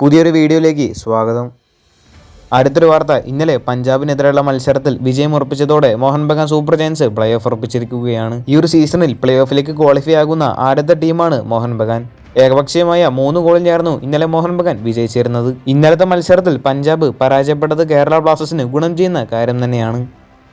പുതിയൊരു വീഡിയോയിലേക്ക് സ്വാഗതം. അടുത്തൊരു വാർത്ത ഇന്നലെ പഞ്ചാബിനെതിരെയുള്ള മത്സരത്തിൽ വിജയം ഉറപ്പിച്ചതോടെ Mohan Bagan Super Giants playoff ഉറപ്പിച്ചിരിക്കുകയാണ്. ഈ ഒരു സീസണിൽ പ്ലേ ഓഫിലേക്ക് ക്വാളിഫൈ ആകുന്ന ആദ്യത്തെ ടീമാണ് മോഹൻ ബഗാൻ. ഏകപക്ഷീയമായ മൂന്ന് ഗോളിൽ ചേർന്നു ഇന്നലെ മോഹൻ ബഗാൻ വിജയിച്ചിരുന്നത്. ഇന്നലത്തെ മത്സരത്തിൽ പഞ്ചാബ് പരാജയപ്പെട്ടത് കേരള ബ്ലാസ്റ്റേഴ്സിന് ഗുണം ചെയ്യുന്ന കാര്യം തന്നെയാണ്.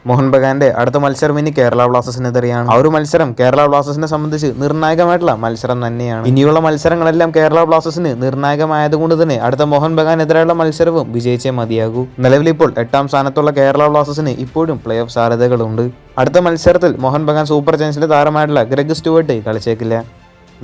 മോഹൻ ബഗാന്റെ അടുത്ത മത്സരം ഇനി കേരള ബ്ലാസ്റ്റേഴ്സിനെതിരെയാണ് ആ ഒരു മത്സരം കേരള ബ്ലാസ്റ്റേഴ്സിനെ സംബന്ധിച്ച് നിർണായകമായിട്ടുള്ള മത്സരം തന്നെയാണ്. ഇനിയുള്ള മത്സരങ്ങളെല്ലാം കേരള ബ്ലാസ്റ്റേഴ്സിന് നിർണായകമായതുകൊണ്ട് തന്നെ അടുത്ത മോഹൻ ബഗാനെതിരെയുള്ള മത്സരവും വിജയിച്ചേ മതിയാകൂ. നിലവിൽ ഇപ്പോൾ എട്ടാം സ്ഥാനത്തുള്ള കേരള ബ്ലാസ്റ്റേഴ്സിന് ഇപ്പോഴും പ്ലേ ഓഫ് സാധ്യതകളുണ്ട്. അടുത്ത മത്സരത്തിൽ മോഹൻ ബഗാൻ സൂപ്പർ ജയൻസിന്റെ താരമായിട്ടുള്ള ഗ്രഗ് സ്റ്റുവർട്ട് കളിച്ചേക്കില്ല.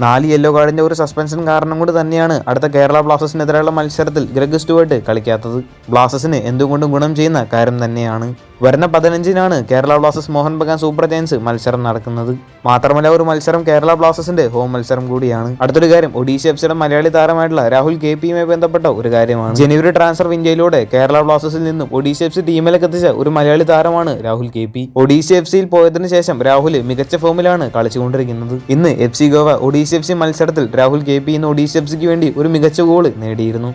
നാല് യെല്ലോ കാർഡിന്റെ ഒരു സസ്പെൻഷൻ കാരണം കൊണ്ട് തന്നെയാണ് അടുത്ത കേരള ബ്ലാസ്റ്റേഴ്സിനെതിരെയുള്ള മത്സരത്തിൽ ഗ്രഗ് സ്റ്റുവേർട്ട് കളിക്കാത്തത്. ബ്ലാസ്റ്റേഴ്സിന് എന്തുകൊണ്ടും ഗുണം ചെയ്യുന്ന കാര്യം തന്നെയാണ്. വരുന്ന പതിനഞ്ചിനാണ് Kerala Blasters Mohan Bagan Super Giants മത്സരം നടക്കുന്നത്. മാത്രമല്ല ഒരു മത്സരം കേരള ബ്ലാസ്റ്റേഴ്സിന്റെ ഹോം മത്സരം കൂടിയാണ്. അടുത്തൊരു കാര്യം ഒഡീഷ എഫ്സിയുടെ മലയാളി താരമായിട്ടുള്ള രാഹുൽ കെ പിയുമായി ബന്ധപ്പെട്ട ഒരു കാര്യമാണ്. ജനുവരി ട്രാൻസ്ഫർ വിൻഡോയിലൂടെ കേരള ബ്ലാസ്റ്റേഴ്സിൽ നിന്നും ഒഡീഷ എഫ് സി ടീമിലേക്ക് എത്തിച്ച ഒരു മലയാളി താരമാണ് Rahul K P Odisha F സിയിൽ പോയതിനു ശേഷം രാഹുൽ മികച്ച ഫോമിലാണ് കളിച്ചുകൊണ്ടിരിക്കുന്നത്. ഇന്ന് F C Goa Odisha F C മത്സരത്തിൽ രാഹുൽ കെ പി ഇന്ന് ഒഡീഷ എഫ് സിക്ക് വേണ്ടി ഒരു മികച്ച ഗോൾ നേടിയിരുന്നു.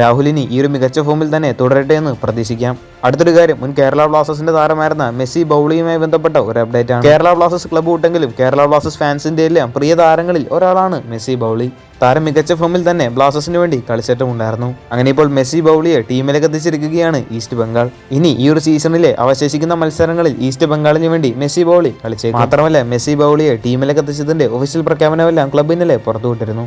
രാഹുലിനി ഈ ഒരു മികച്ച ഫോമിൽ തന്നെ തുടരട്ടെ എന്ന് പ്രതീക്ഷിക്കാം. അടുത്തൊരു കാര്യം മുൻ കേരള ബ്ലാസ്റ്റേഴ്സിന്റെ താരമായിരുന്ന മെസ്സി ബൗളിയുമായി ബന്ധപ്പെട്ട ഒരു അപ്ഡേറ്റ് ആണ്. കേരള ബ്ലാസ്റ്റേഴ്സ് ക്ലബ്ബ് വിട്ടെങ്കിലും കേരള ബ്ലാസ്റ്റേഴ്സ് ഫാൻസിന്റെ എല്ലാം പ്രിയ താരങ്ങളിൽ ഒരാളാണ് മെസ്സി ബൗളി. താരം മികച്ച ഫോമിൽ തന്നെ ബ്ലാസ്റ്റേഴ്സിന് വേണ്ടി കളിച്ചിട്ടുമുണ്ടായിരുന്നു അങ്ങനെ ഇപ്പോൾ മെസ്സി ബൗളിയെ ടീമിലേക്ക് എത്തിച്ചിരിക്കുകയാണ് ഈസ്റ്റ് ബംഗാൾ. ഇനി ഈ ഒരു സീസണിലെ അവശേഷിക്കുന്ന മത്സരങ്ങളിൽ ഈസ്റ്റ് ബംഗാളിന് വേണ്ടി മെസ്സി ബൗളി കളിച്ചേക്കും. മാത്രമല്ല മെസ്സി ബൗളിയെ ടീമിലേക്ക് എത്തിച്ചതിന്റെ ഒഫീഷ്യൽ പ്രഖ്യാപനമെല്ലാം ക്ലബ് ഇന്നലെ പുറത്തുവിട്ടിരുന്നു.